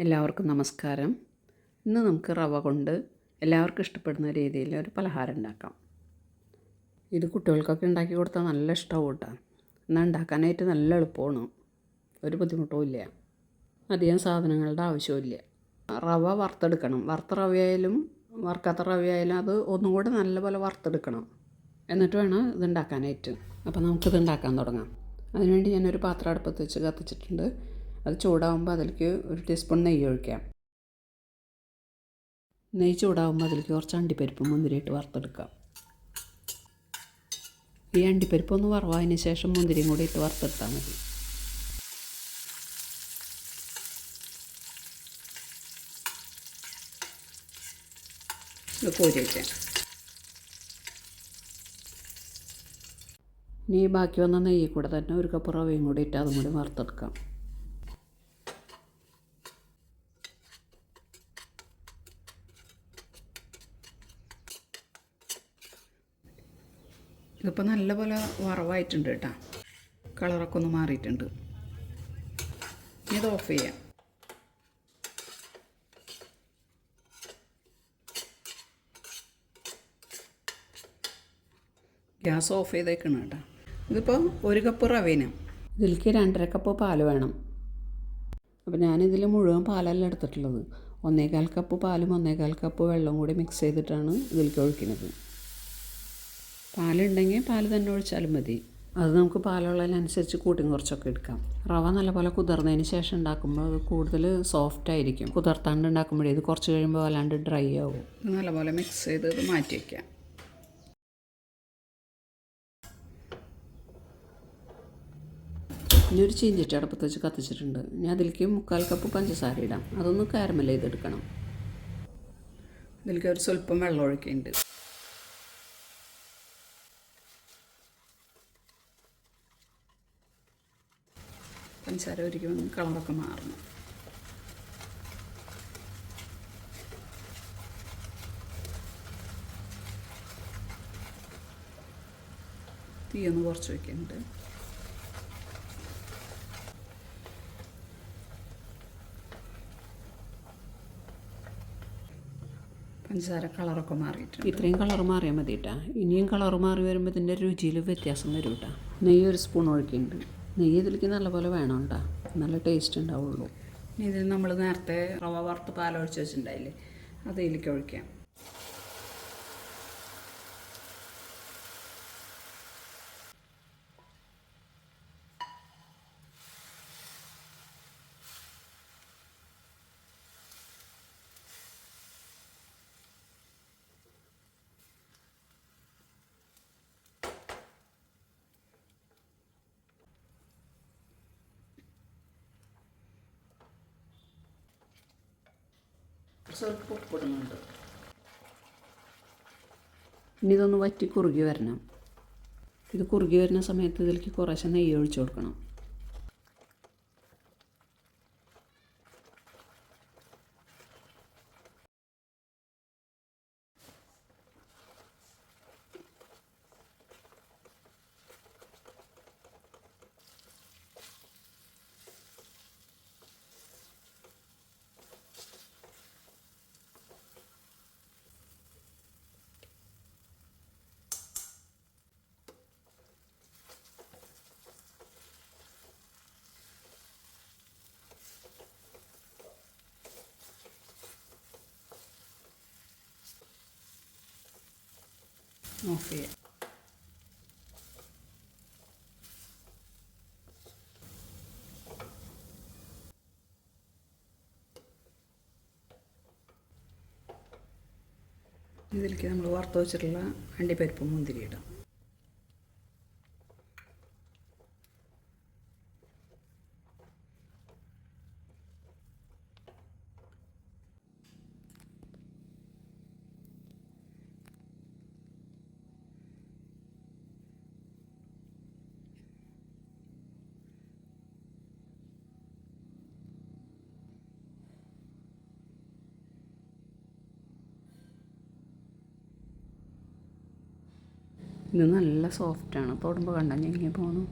എല്ലാവർക്കും നമസ്കാരം. ഇന്ന് നമുക്ക് റവ കൊണ്ട് എല്ലാവർക്കും ഇഷ്ടപ്പെടുന്ന രീതിയിൽ ഒരു പലഹാരം ഉണ്ടാക്കാം. ഇത് കുട്ടികൾക്കൊക്കെ ഉണ്ടാക്കി കൊടുത്താൽ നല്ല ഇഷ്ടവും കേട്ടോ. എന്നാൽ ഉണ്ടാക്കാനായിട്ട് നല്ല എളുപ്പമാണ്. ഒരു ബുദ്ധിമുട്ടും ഇല്ല. അധികം സാധനങ്ങളുടെ ആവശ്യമില്ല റവ വറുത്തെടുക്കണം. വറുത്ത റവയായാലും വറുക്കാത്ത റവയായാലും അത് ഒന്നും കൂടെ നല്ലപോലെ വറുത്തെടുക്കണം. എന്നിട്ട് വേണം ഇത് ഉണ്ടാക്കാനായിട്ട്. അപ്പോൾ നമുക്കിത് ഉണ്ടാക്കാൻ തുടങ്ങാം. അതിനുവേണ്ടി ഞാനൊരു പാത്രം അടുപ്പത്ത് വെച്ച് കത്തിച്ചിട്ടുണ്ട്. അത് ചൂടാകുമ്പോൾ അതിലേക്ക് ഒരു ടീസ്പൂൺ നെയ്യ് ഒഴിക്കാം. നെയ്യ് ചൂടാകുമ്പോൾ അതിലേക്ക് കുറച്ച് അണ്ടിപ്പരിപ്പ് മുന്തിരിയിട്ട് വറുത്തെടുക്കാം. ഈ അണ്ടിപ്പരിപ്പ് ഒന്ന് വറവായതിന് ശേഷം മുന്തിരിയും കൂടി ഇട്ട് വറുത്തെടുത്താൽ മതി. ഇനി ബാക്കി വന്ന നെയ്യ് കൂടെ തന്നെ ഒരു കപ്പ് റവയും കൂടി ഇട്ട് അതും കൂടി വറുത്തെടുക്കാം. ഇതിപ്പോൾ നല്ലപോലെ വറവായിട്ടുണ്ട് കേട്ടോ. കളറൊക്കെ ഒന്ന് മാറിയിട്ടുണ്ട്. ഇനി ഇത് ഓഫ് ചെയ്യാം. ഗ്യാസ് ഓഫ് ചെയ്തേക്കണം കേട്ടോ. ഇതിപ്പോൾ ഒരു കപ്പ് റവേന. ഇതിലേക്ക് രണ്ടര കപ്പ് പാൽ വേണം. അപ്പോൾ ഞാനിതിൽ മുഴുവൻ പാലല്ല എടുത്തിട്ടുള്ളത്. ഒന്നേകാൽ കപ്പ് പാലും ഒന്നേകാൽ കപ്പ് വെള്ളവും കൂടി മിക്സ് ചെയ്തിട്ടാണ് ഇതിലേക്ക് ഒഴിക്കുന്നത്. പാലുണ്ടെങ്കിൽ പാൽ തന്നെ ഒഴിച്ചാലും മതി. അത് നമുക്ക് പാലുള്ളതിനനുസരിച്ച് കൂട്ടിയും കുറച്ചൊക്കെ എടുക്കാം. റവ നല്ലപോലെ കുതിർന്നതിന് ശേഷം ഉണ്ടാക്കുമ്പോൾ അത് കൂടുതൽ സോഫ്റ്റ് ആയിരിക്കും. കുതിർത്താണ്ട് ഉണ്ടാക്കുമ്പോഴേ ഇത് കുറച്ച് കഴിയുമ്പോൾ വല്ലാണ്ട് ഡ്രൈ ആവും. നല്ലപോലെ മിക്സ് ചെയ്ത് ഇത് മാറ്റി വയ്ക്കാം ഇനി ഒരു ചീഞ്ചട്ടി അടുപ്പത്ത് വെച്ച് കത്തിച്ചിട്ടുണ്ട്. ഇനി അതിലേക്ക് മുക്കാൽ കപ്പ് പഞ്ചസാര ഇടാം. അതൊന്ന് കാരമൽ ചെയ്തെടുക്കണം. ഇതിലേക്ക് ഒരു സ്വല്പം വെള്ളം ഒഴിക്കുന്നുണ്ട് പഞ്ചസാര ഒരിക്കലും കളറൊക്കെ മാറണം. തീയൊന്ന് കുറച്ച് വയ്ക്കുന്നുണ്ട് പഞ്ചസാര കളറൊക്കെ മാറിയിട്ടുണ്ട്. ഇത്രയും കളർ മാറിയാൽ മതി ഇനിയും കളർ മാറി വരുമ്പോൾ ഇതിന്റെ രുചിയിൽ വ്യത്യാസം വരും കേട്ടോ നെയ്യ് ഒരു സ്പൂൺ ഒഴിക്കുന്നുണ്ട്. നെയ്യ് ഇതിലേക്ക് നല്ലപോലെ വേണം കേട്ടോ നല്ല ടേസ്റ്റ് ഉണ്ടാവുള്ളൂ. ഇതിൽ നമ്മൾ നേരത്തെ റവ വറുത്ത് പാലൊഴിച്ച് വെച്ചിട്ടുണ്ടായില്ലേ അത് ഇതിലേക്ക് ഒഴിക്കാം. സ്വല്പം ഇനി ഇതൊന്ന് വറ്റി കുറുകി വരണം. ഇത് കുറുകി വരുന്ന സമയത്ത് ഇതിലേക്ക് കുറേശ്ശെ നെയ്യ് ഒഴിച്ചു കൊടുക്കണം. ഓഫ് ചെയ്യാം ഇതിലേക്ക് നമ്മൾ വറുത്ത് വെച്ചിട്ടുള്ള അണ്ടിപ്പരിപ്പ് മുന്തിരി ഇടാം. ഇത് നല്ല സോഫ്റ്റാണ് തൊടുമ്പോൾ കണ്ടാൽ ഞെങ്ങി പോകണം